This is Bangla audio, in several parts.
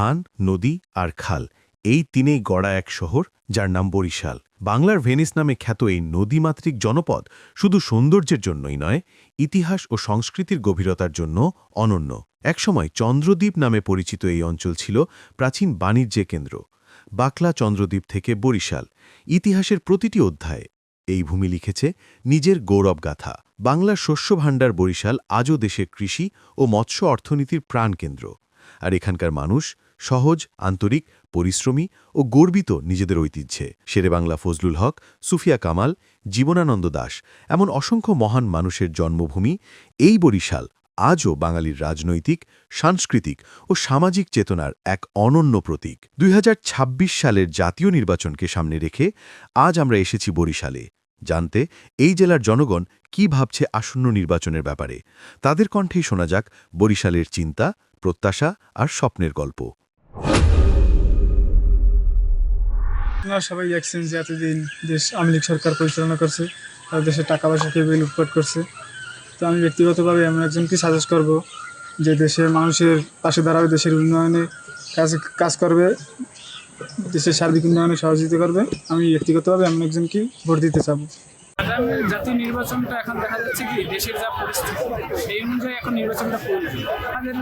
ধান, নদী আর খাল, এই তিনেই গড়া এক শহর যার নাম বরিশাল। বাংলার ভেনিস নামে খ্যাত এই নদীমাতৃক জনপদ শুধু সৌন্দর্যের জন্যই নয়, ইতিহাস ও সংস্কৃতির গভীরতার জন্য অনন্য। একসময় চন্দ্রদ্বীপ নামে পরিচিত এই অঞ্চল ছিল প্রাচীন বাণিজ্যে কেন্দ্র। বাকলা চন্দ্রদ্বীপ থেকে বরিশাল, ইতিহাসের প্রতিটি অধ্যায়ে এই ভূমি লিখেছে নিজের গৌরবগাথা। বাংলার শস্য ভাণ্ডার বরিশাল আজও দেশের কৃষি ও মৎস্য অর্থনীতির প্রাণকেন্দ্র। আর এখানকার মানুষ সহজ, আন্তরিক, পরিশ্রমী ও গর্বিত নিজেদের ঐতিহ্যে। শেরেবাংলা ফজলুল হক, সুফিয়া কামাল, জীবনানন্দ দাস এমন অসংখ্য মহান মানুষের জন্মভূমি এই বরিশাল আজও বাঙালির রাজনৈতিক, সাংস্কৃতিক ও সামাজিক চেতনার এক অনন্য প্রতীক। দুই হাজার ছাব্বিশ সালের জাতীয় নির্বাচনকে সামনে রেখে আজ আমরা এসেছি বরিশালে। জানতে এই জেলার জনগণ কি ভাবছে আসন্ন নির্বাচনের ব্যাপারে, তাদের কণ্ঠেই শোনা যাক বরিশালের চিন্তা, প্রত্যাশা আর স্বপ্নের গল্প। আপনারা সবাই দেখছেন যে এতদিন দেশ আওয়ামী লীগ সরকার পরিচালনা করছে আর দেশের টাকা পয়সা কেবল লুটপাট করছে। তো আমি ব্যক্তিগতভাবে এমন একজনকে সাজেস্ট করব যে দেশের মানুষের পাশে দাঁড়াবে, দেশের উন্নয়নে কাজ কাজ করবে, দেশের সার্বিক উন্নয়নে সহযোগিতা করবে। আমি ব্যক্তিগতভাবে এমন একজনকে ভোট দিতে চাবো। জাতীয় নির্বাচনটা এখন দেখা যাচ্ছে কি, দেশের যা পরিস্থিতি, সেই অনুযায়ী এখন নির্বাচনটা আমাদের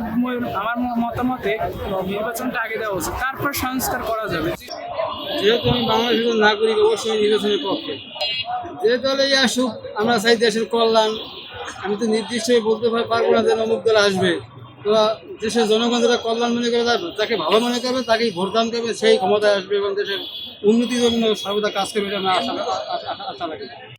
আমার মতামতে নির্বাচনটা আগে দেওয়া উচিত, তারপর সংস্কার করা যাবে। যেহেতু আমি বাংলাদেশের নাগরিক, অবশ্যই নির্বাচনের পক্ষে। যে দলেই আসুক, আমরা চাই দেশের কল্যাণ। আমি তো নির্দিষ্টই বলতে পারব না যে অমুক দল আসবে। তো দেশের জনগণ যারা কল্যাণ মনে করে, তার- তাকে ভালো মনে করবে, তাকেই ভোটদান করবে, সেই ক্ষমতায় আসবে এবং দেশের উন্নতির জন্য সর্বদা কাজ করবে এটা আমরা আশা- আশা লাগে।